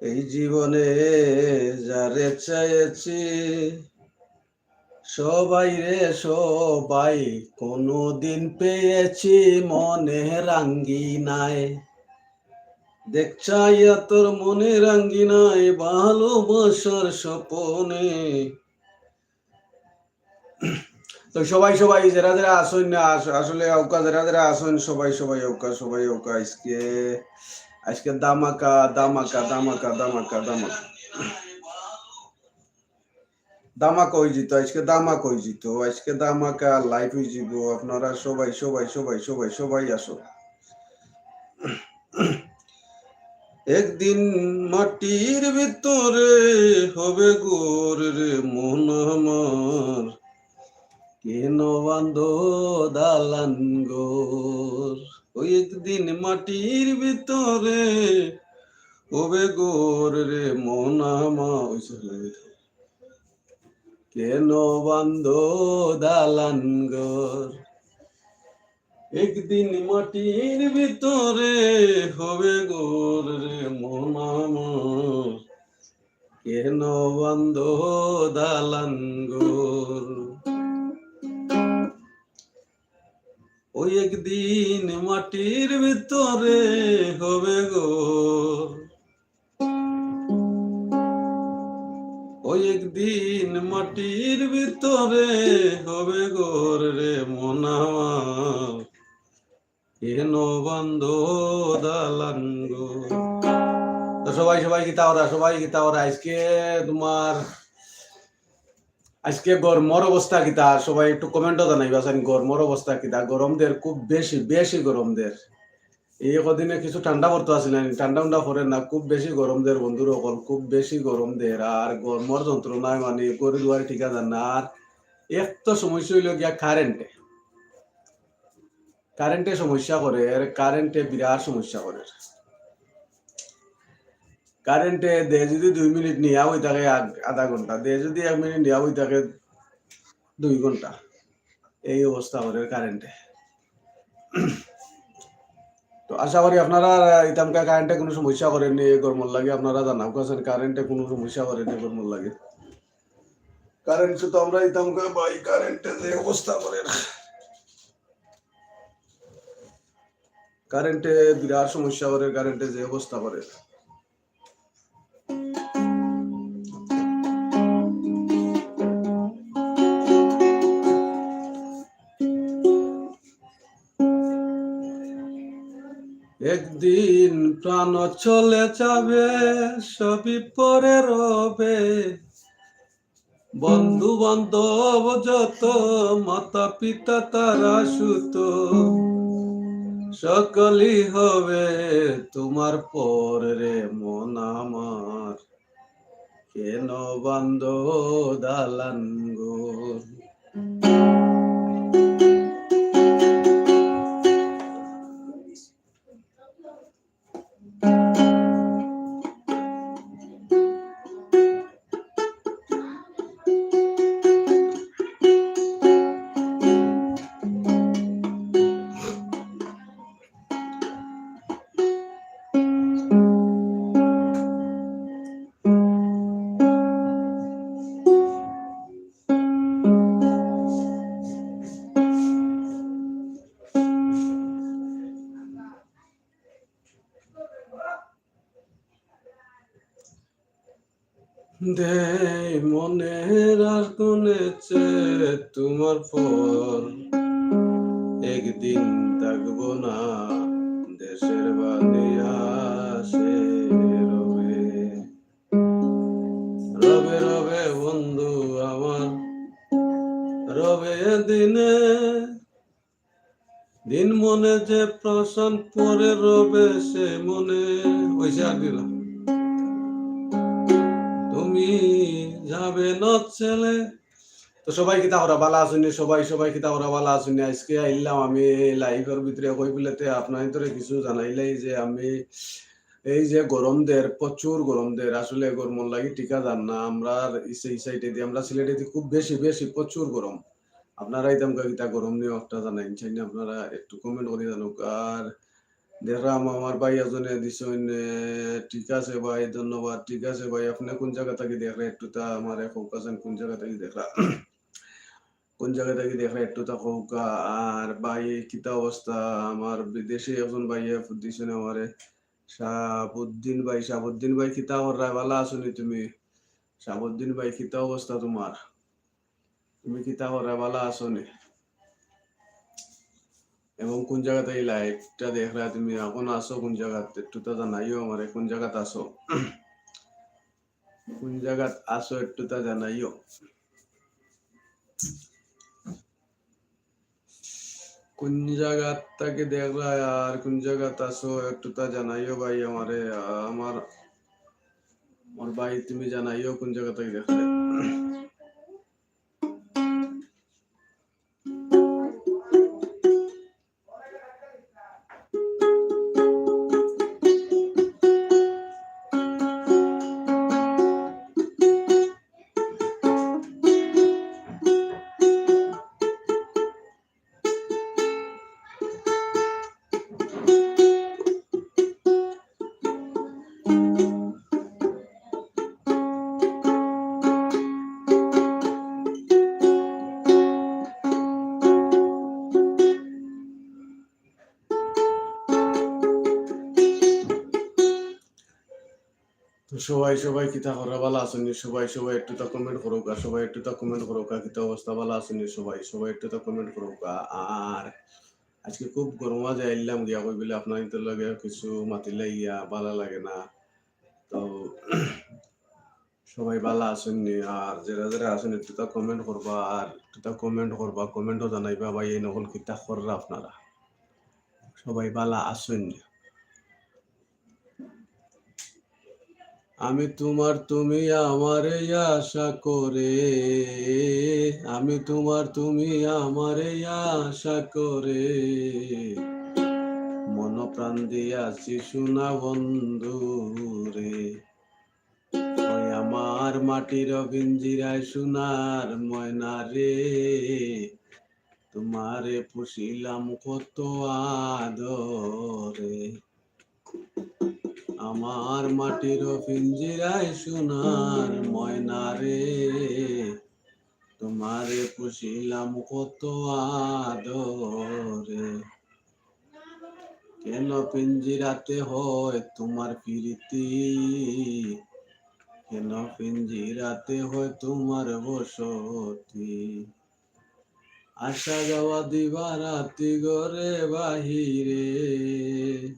এই জীবনে যারে সবাই রে সবাই কোনদিন পেয়েছি মনে রাঙ্গি নাই দেখছাইয়া তোর মনে রাঙ্গি নাই ভালোবাসার স্বপনে তো সবাই সবাই যারা যারা আসুন না আসলে ওকা যারা যারা আসুন, সবাই সবাই ওকা সবাই ওকা আজকে আজকে দামাকা দামাকা দামাকা দামাকা দামাকা। দামাকা হয়ে যেত, আজকে দামাক হয়ে যেত, আজকে দামাকা লাইভ হয়ে যাব, আপনারা সবাই সবাই সবাই সবাই সবাই আসো। একদিন মাটির ভিতরে হবে গোর রে মন। বান্ধ দালান গোর ওই একদিন মাটির ভিতরে হবে গোর রে মন লাগে। কেন বান্ধ দালান গোর একদিন মাটির ভিতরে হবে গোর রে মন আমার কেন বান্ধ দালান গোর ওই একদিন মাটির ভিতরে হবে গো। ওই একদিন মাটির ভিতরে হবে গোর রে মনামা কেন বন্ধ দালান গো? সবাই সবাই গীতা ওরা সবাই গীতা ওরা আজকে তোমার আজকে গরমর অবস্থা কিতা সবাই একটু কমেন্টও জানাইবা, জানি গরমর অবস্থা কিতা গরম দের খুব বেশি বেশি গরম দের এই কদিনে কিছু ঠান্ডা পড়তে আসলে ঠান্ডা উন্ডা পড়ে না, খুব বেশি গরম দের বন্ধুর সকল খুব বেশি গরম দের আর গরমর যন্ত্রণায় মানে করে দুয়ার ঠিকা যান না। আর এক তো সমস্যা হইল গিয়া কারেন্টে কারেন্টে সমস্যা করে, আর কারেন্টে বিরাট সমস্যা করে। কারেন্টে দে, যদি দুই মিনিট নিয়া হই থাকে আধা ঘণ্টা দে, যদি এক মিনিট নিয়া হই থাকে দুই ঘণ্টা এই অবস্থা করে কারেন্টে। তো আশা করি আপনারা ইতামকা কারেন্টে কোনো সমস্যা করেননি গরমর লাগে। আপনারা জানাও কাছেন কারেন্টে কোনো সমস্যা করেনি গরমর লাগে। কারেন্ট তো আমরা ইতামকা বাই কারেন্টে যে অবস্থা করে কারেন্টে বিরাট সমস্যা করে কারেন্টে যে অবস্থা করে একদিন প্রাণ চলে যাবে, সবই পরে রবে। বন্ধু বান্ধব যত মাতা পিতা তারা সুত। সকলই হবে তোমার পর রে মন আমার। কেন বান্ধ দালান গো? দে মনের আর কোনেছে তোমার পর। একদিন থাকব না, দেশের বাদে আসে রবে। রবে রবে বন্ধু আমার, রবে দিনে। দিন মনে যে প্রশান পরে রবে সে মনে। হয়েছে আর দিলাম যাবে না ছেলে। তো সবাই কিতা ওরা বালা আসুনি সবাই সবাই কিতা ওরা বালা আসুনি আজকে আইলাম আমি লাইভের ভিতরে কই বলেতে আপনার কিছু জানাইলাই যে আমি এই যে গরম দের প্রচুর গরম দের আসলে গরম লাগি টিকা যান না, আমরা এই সাইডে দিয়ে, আমরা সিলেটে দিয়ে খুব বেশি বেশি প্রচুর গরম। আপনারা ইতাম কিতা গরম নিয়ে একটা জানাই চাই আপনারা একটু কমেন্ট করে জানুক। আর দেখলাম আমার ভাই এজনে দিছেন ঠিক আছে ভাই, ধন্যবাদ, ঠিক আছে ভাই, আপনি কোন জায়গা থেকে দেখলে একটু তা আমার ফোকাসেন কোন জায়গা থেকে দেখলা কোন জায়গা থেকে দেখলে একটু তা ফৌকা আর ভাই কিতা অবস্থা? আমার বিদেশে একজন ভাই দিছেন আমারে। শাহাবুদ্দিন ভাই শাহাবুদ্দিন ভাই কিতা করা ভালো আছো নি তুমি? শাহাবুদ্দিন ভাই কিতা অবস্থা তোমার? তুমি কিতা করা ভালো আছো নি? এবং কোন জায়গাতে এই লাইভটা দেখলা তুমি এখন আসো, কোন জায়গাতে একটু তো জানাইও আমারে, কোন জায়গাতে আসো? কোন জায়গাত আসো একটু তা জানাইও। কোন জায়গাত থেকে দেখলা আর কোন জায়গাত আসো একটু তা জানাইও ভাই আমারে, আমার আমার ভাই তুমি জানাইও কোন জায়গা থেকে দেখলে। সবাই সবাই কিতা করা ভালো আসেনি সবাই সবাই একটু তা কমেন্ট করুক। সবাই একটু তা কমেন্ট করুক। কিতা অবস্থা ভালো আসেনি সবাই সবাই একটু তা কমেন্ট করুক। আর আজকে খুব গরম আজ আইলাম গিয়া কই বলে আপনার ইতো লাগে কিছু মাতিলে ইয়া ভালো লাগে না। তো সবাই ভালো আসেননি আর যারা যারা আসেন একটু তা কমেন্ট করবা। আর একটু তা কমেন্ট করবা। কমেন্টও জানাইবা ভাই, এই নকল কিতা কররা আপনারা। সবাই ভালো আসেননি আমি তোমার, তুমি আমারে আশা করে। আমি তোমার, তুমি আমারে আশা করে। মন প্রাণ দিয়াছি শোনা বন্ধু রে। ওই আমার মাটির বিঞ্জিরায় সোনার ময়না রে। তোমারে পুষিলাম কত আদরে। আমার মাটির পিঞ্জিরায় সোনার ময়না রে। তোমারে পুষিলাম কত আদরে। কেন পিঞ্জিরাতে হয় তোমার প্রীতি? কেন পিঞ্জিরাতে হয় তোমার বসতি? আসা যাওয়া দিবা রাতি গরে বাহিরে।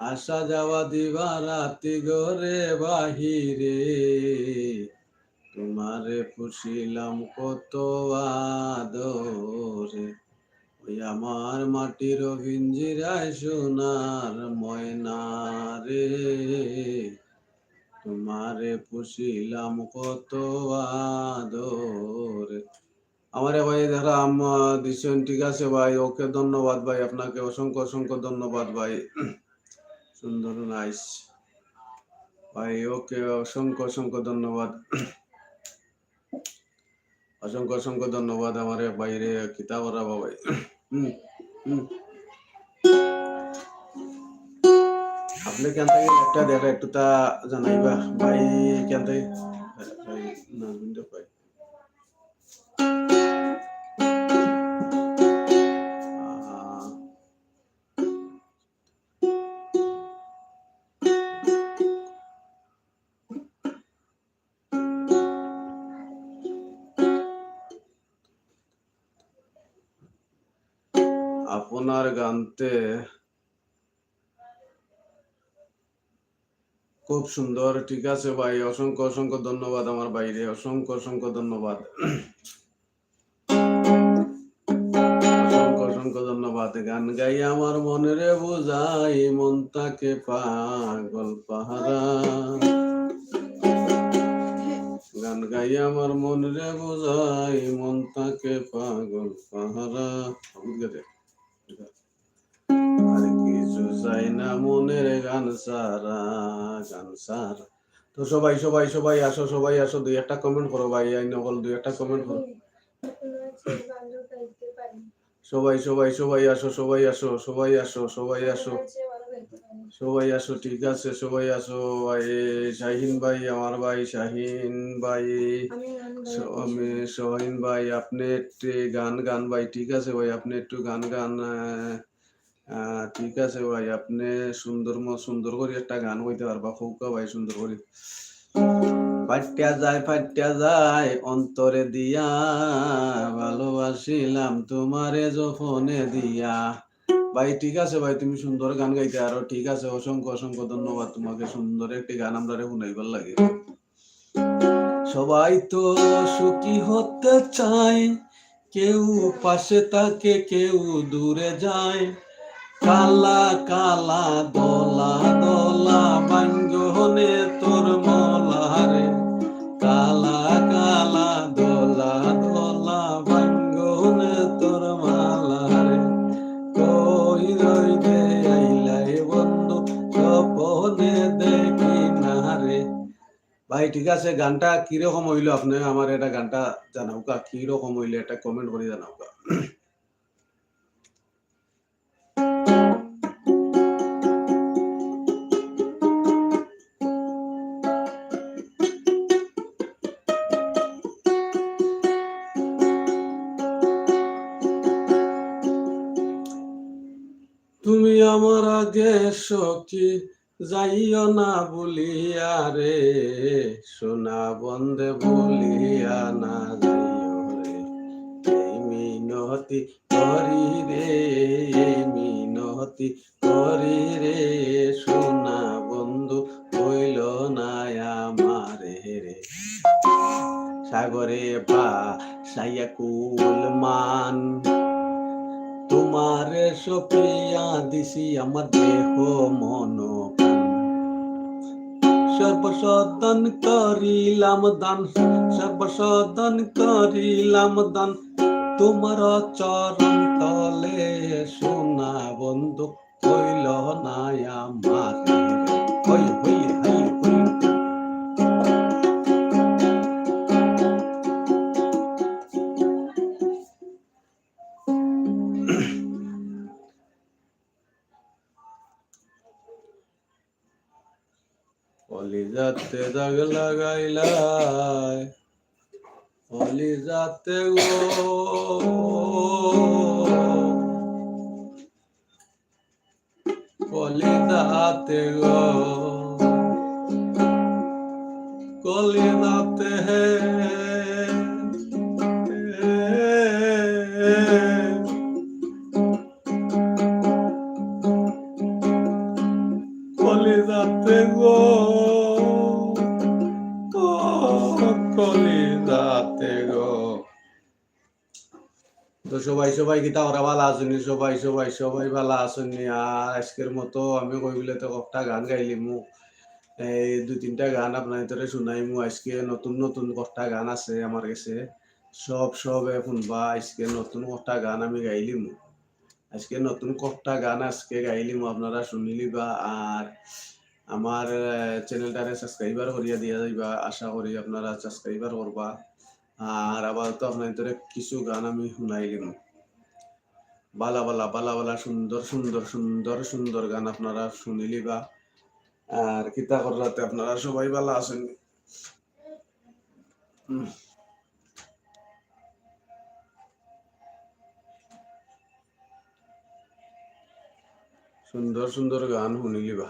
আসা যাওয়া দিবা রাতি গরে বাহিরে। তোমারে পুষিলাম কত আদরে। ওই আমার মাটির ভিঞ্জিরায় সোনার ময়না রে। তোমারে পুষিলাম কত আদরে। আমারে ভাই দেখলাম দিছেন ঠিক আছে ভাই? ওকে ধন্যবাদ ভাই, আপনাকে অসংখ্য অসংখ্য ধন্যবাদ ভাই। সুন্দর নাইস ভাই ওকে অসংখ্য অসংখ্য ধন্যবাদ। অসংখ্য অসংখ্য ধন্যবাদ আমার বাইরে কিতাব রাবা ভাই হুম, হুম। আপনি কেন থেকে একটা দেখা একটু তা জানাইবা? ভাই কেন থেকে আপনার গানতে খুব সুন্দর, ঠিক আছে ভাই? অসংখ্য অসংখ্য ধন্যবাদ আমার বাইরে। অসংখ্য অসংখ্য ধন্যবাদ। ধন্যবাদ। গান গাই আমার মনেরে বোঝাই, মন তাকে পাগল পাহারা। গান গাই আমার মনেরে বোঝাই, মন তাকে পাগল পাহারা। মনের গান সারা গান সারা। তো সবাই সবাই সবাই আসো সবাই আসো, দুই একটা কমেন্ট করো ভাই আই নকল দুই একটা কমেন্ট করো। সবাই সবাই সবাই আসো সবাই আসো সবাই আসো সবাই আসো। সবাই আসো, ঠিক আছে, সবাই আসো শাহিন ভাই, আমার ভাই শাহিন ভাই। আমি সোহিন ভাই, আপনি একটু গান গান ভাই, ঠিক আছে ভাই, আপনি একটু গান গান ঠিক আছে ভাই, আপনি সুন্দর সুন্দর করে একটা গান কইতে পারবা ফৌকা ভাই, সুন্দর করে। ফাটিয়া যায় ফাটিয়া যায়, অন্তরে দিয়া ভালোবাসিলাম তোমারে যফনে দিয়া। ভাই, ঠিক আছে ভাই, তুমি সুন্দর গান গাইতে আরও ঠিক আছে, অসংখ্য অসংখ্য ধন্যবাদ। তোমাকে সুন্দর একটি গান আমরা শুনাইবার লাগে। সবাই তো সুখী হতে চায়, কেউ পাশে থাকে, কেউ দূরে যায়। কালা কালা দলা দলা বাঞ্জনে তোর মলারে কালা কালা দলা দলা বাঞ্জনে তোর মালারে কই রই দে আইলাই বন্ধু সপনে দেখি না রে। ভাই, ঠিক আছে, গানটা কীরকম হইল? আপনি আমার এটা গানটা জানাও কা, কীরকম হইল? এটা কমেন্ট করে জানাও কা। তুমি আমার আগে সখী, যাইও না বলিয়া রে। সোনা বন্দে বলিয়া না যাইও রে। মিনতি করি রে মিনতি করি রে। সোনা বন্ধু হইল না আমারে রে। সাগরে বা সাইয়া কুল মান তোমারে সপিয়া দিছি আমার দেহ মন। সর্বসদন করিলাম দান, সর্বসদন করিলাম দান। তোমার চরণ তলে সোনা বন্ধু, কইল না আমার হই হই কলিজাতে দাগ লাগাইলাই কলিজাতে গো কলিজাতে গো কলিজাতে হে সবাই গীতা ওরা ভালো আসুনি সবাই সবাই সবাই ভালো আসুনি আর আজকের মতো আমি কই বলে তো একটা গান গাইলি মু এই দুই তিনটা গান আপনার ভিতরে শুনাই মু। আজকে নতুন নতুন কটা গান আছে আমার কাছে। সব সব শুনবা। আজকে নতুন কটা গান আমি গাইলি মু আজকে নতুন কটা গান আজকে গাইলি মু আপনারা শুনিলি বা আর আমার চ্যানেলটারে সাবস্ক্রাইবার করিয়া দিয়া যাইবা। আশা করি আপনারা সাবস্ক্রাইবার করবা আর আবার তো আপনার কিছু গান আমি শুনাইলিম বালা বালা বালা বালা, সুন্দর সুন্দর সুন্দর সুন্দর গান আপনারা শুনিলি বা। আর কিতা করলাতে আপনারা সবাই বালা আছেন। সুন্দর সুন্দর গান শুনিলি বা।